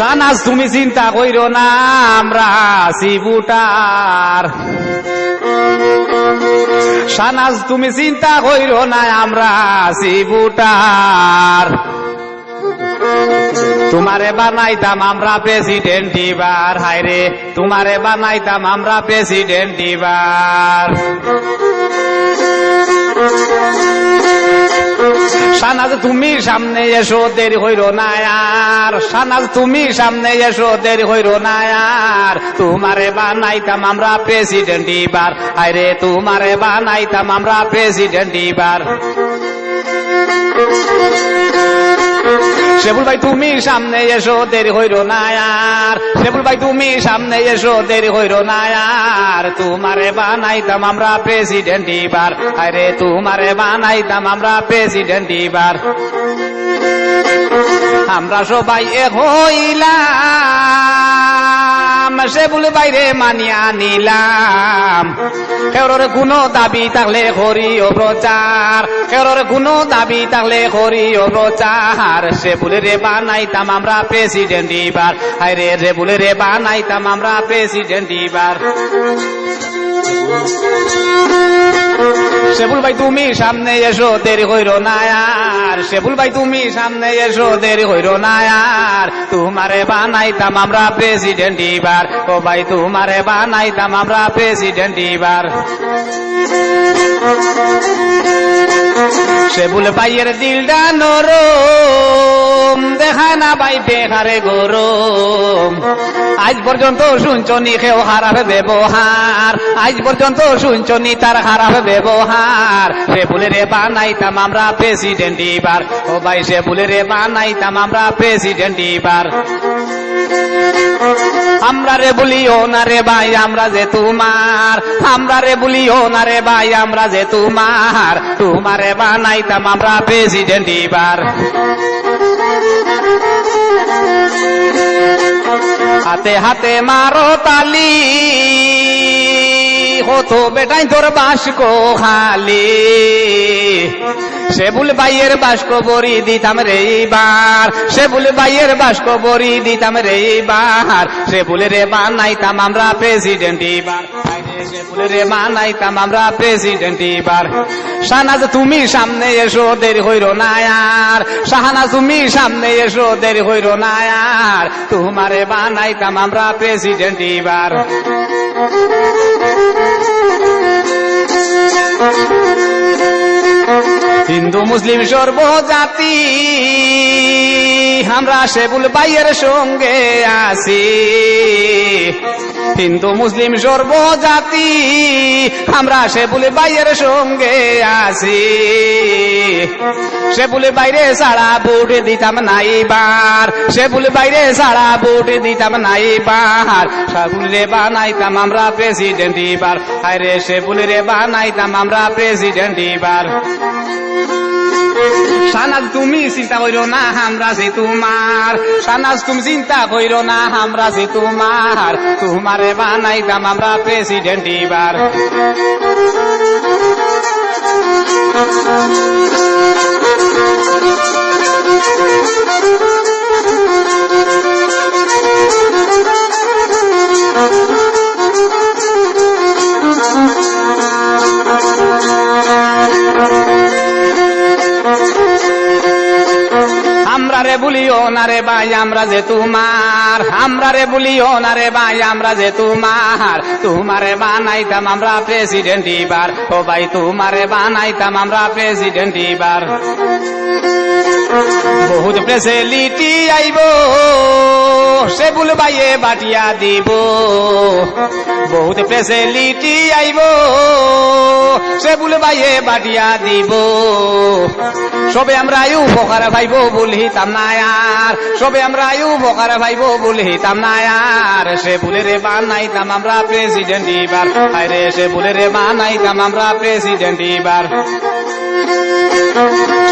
সানাজ তুমি চিন্তা কইরো না, আমরা সিবুটার সানাজ তুমি চিন্তা কইরো না, আমরা সিবুটার তোমারে বানাইতাম আমরা প্রেসিডেন্ট এবার, হায়রে, তোমারে বানাইতাম আমরা প্রেসিডেন্ট এবার। সানাজ, তুমি সামনে এসো, দেরি হইরো না আর। সানাজ, তুমি সামনে এসো, দেরি হইরো না আর। তোমারে বানাইতাম আমরা প্রেসিডেন্ট এবার। আরে তোমারে বানাইতাম আমরা প্রেসিডেন্ট এবার। শেবুল ভাই, তুমি সামনে এসো, দেরি হইরো না আর। শেবুল ভাই, তুমি সামনে এসো, দেরি হইরো না আর। তোমারে বানাইতাম আমরা প্রেসিডেন্ট এবার। আরে, তোমারে বানাইতাম আমরা প্রেসিডেন্ট এবার। আমরা সবাই এ হইলাম। শেবুল বাইরে মানিয়া নিলাম। কেউরের কোনো দাবি থাকলে ও প্রচার। কেউরের কোনো দাবি থাকলে ও প্রচার। বলে রে বানাইতাম আমরা প্রেসিডেন্ট এবার। হায় রে রে বলে রে বানাইতাম আমরা প্রেসিডেন্ট এবার। শেবুল ভাই, তুমি সামনে এসো, দেরি হইরো না আর। শেবুল ভাই, তুমি সামনে এসো, দেরি হইরো না আর। তোমারে বানাইতাম আমরা প্রেসিডেন্ট এবার। ও ভাই, তোমারে বানাইতাম আমরা প্রেসিডেন্ট এবার। শেবুল ভাইয়ের দিলটা নরম দেখা না ভাই বেহারে গরম। আজ পর্যন্ত শুনছনি কেউ খারাপ ব্যবহার। আজ পর্যন্ত শুনছনি তার খারাপ ব্যবহার। সে বলে রে বানাইতাম আমরা প্রেসিডেন্ট এবার। ও ভাই, সে বলে রে বানাইতাম আমরা প্রেসিডেন্ট এবার। আমরা রে বলিও না রে ভাই, আমরা যে তোমার। আমরা রে বলিও না রে ভাই, আমরা যে তোমার। তোমারে বানাইতাম আমরা প্রেসিডেন্ট এবার। হাতে হাতে মারো তালি। হতো বেটাই তোর বাসকো খালি। সেবুল বাইয়ের বাস্ক বরি দিতাম রে এইবার। সেবুল বাইয়ের বাস্ক বরি দিতাম রে এইবার। সেবুল রে বানাইতাম আমরা প্রেসিডেন্ট সেবুল রে বানাইতাম আমরা প্রেসিডেন্ট এবার। শাহনাজ, তুমি সামনে এসো, দেরি হইরো না আর। শাহনাজ, তুমি সামনে এসো, দেরি হইরো না আর। তোমারে বানাইতাম আমরা প্রেসিডেন্ট এবার। হিন্দু মুসলিম সর্বজাতি, আমরা শেবুল বাইয়ের সঙ্গে আছি। হিন্দু মুসলিম সর্বজাতি, আমরা শেবুল বাইয়ের সঙ্গে আছি। শেবুল বাইরে সারা বুট দিতাম নাইবার শেবুল বাইরে সারা বুট দিতাম নাইবার শেবুল রে বানাইতাম আমরা প্রেসিডেন্ট এবার আরে শেবুল রে বানাইতাম আমরা প্রেসিডেন্ট এবার। সানাজ তুমি চিন্তা করো না, আমরা যে তোমার। সানাজ তুমি চিন্তা করো না, আমরা যে তোমার। তোমারে বানাইতাম আমরা প্রেসিডেন্ট এবার। আমরা রে বলিও না রে ভাই, আমরা যে তোমার। আমরা রে বলিও না রে ভাই, আমরা যে তোমার। তোমারে বানাইতাম আমরা প্রেসিডেন্ট এবার। ও ভাই, তোমারে বানাইতাম আমরা প্রেসিডেন্ট এবার। বহুত ফেসিলিটি আইব, সে বুল বাইয়ে বাটিয়া দিব। বহুত ফেসিলিটি আইব। সে বুল বাইয়ে বাটিয়া দিব। সবে আমরা আয়ু উপকার ভাইব বলহিতাম না আর সবে আমরা আয়ু উপকার ভাইব বলহিতাম না আর সে বুলে রে বানাইতাম আমরা প্রেসিডেন্ট এবার। আরে সে বুলে রে বানাইতাম আমরা প্রেসিডেন্ট এবার।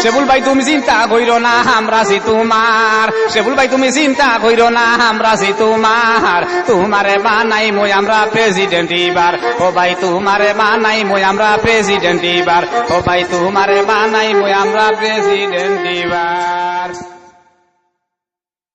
সেবুল ভাই, তুমি চিন্তা কইরো না, আমরা সি তোমার। সেবুল ভাই, তুমি চিন্তা কইরো না, আমরা সি তোমার। তোমারে বানাই মই, আমরা প্রেসিডেন্ট এবার। ও ভাই, তোমারে বানাই মই, আমরা প্রেসিডেন্ট এবার। ও ভাই, তোমারে বানাই মই, আমরা প্রেসিডেন্ট এবার।